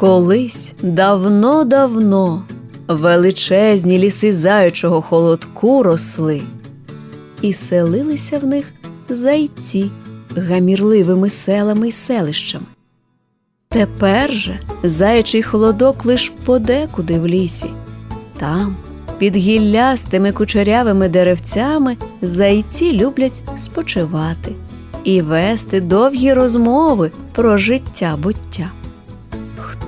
Колись давно-давно величезні ліси заючого холодку росли, і селилися в них зайці гамірливими селами й селищами. Тепер же заячий холодок лиш подекуди в лісі. Там, під гіллястими кучерявими деревцями, зайці люблять спочивати і вести довгі розмови про життя буття.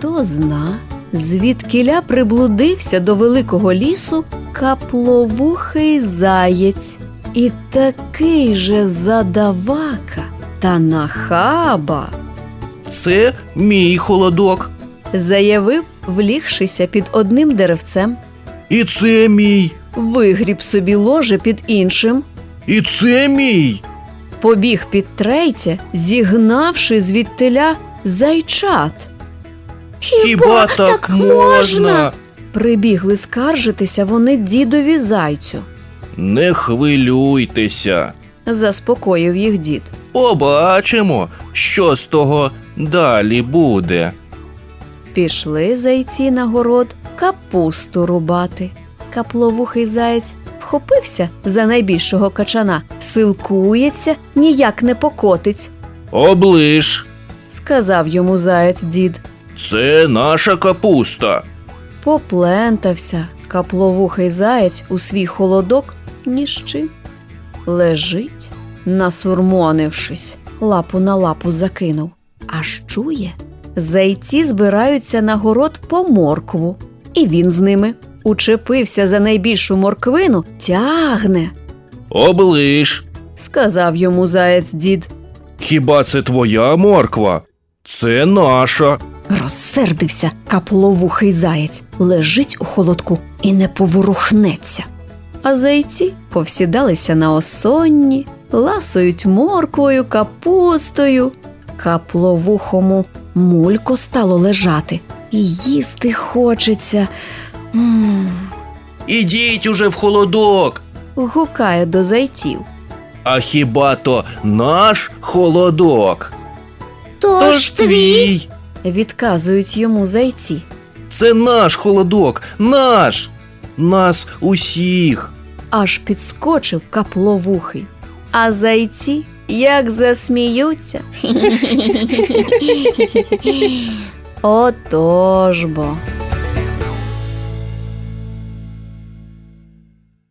Хто зна, звідкіля приблудився до великого лісу капловухий заєць, і такий же задавака та нахаба Це мій холодок. заявив, влігшися під одним деревцем, І це мій. вигріб собі ложе під іншим, І це мій. побіг під третє, зігнавши звідтиля зайчат. Хіба так можна? Прибігли скаржитися вони дідові зайцю, Не хвилюйтеся. заспокоїв їх дід. Побачимо, що з того далі буде. Пішли зайці на город капусту рубати. Капловухий заєць вхопився за найбільшого качана, силкується, ніяк не покотить, Оближ. сказав йому заєць дід. Це наша капуста. Поплентався капловухий заєць у свій холодок ні з чим. Лежить, насурмонившись, лапу на лапу закинув. Аж чує, зайці збираються на город по моркву, і він з ними. Учепився за найбільшу морквину, тягне, Оближ. сказав йому заєць дід. Хіба це твоя морква? Це наша. Розсердився капловухий заєць, лежить у холодку і не поворухнеться. А зайці повсідалися на осонні, ласують морквою, капустою. Капловухому мулько стало лежати, і їсти хочеться. м Ідіть уже в холодок. гукає до зайців. А хіба то наш холодок? Відказують йому зайці. Це наш холодок, наш. Нас усіх. аж підскочив капловухий. А зайці як засміються. Отож бо.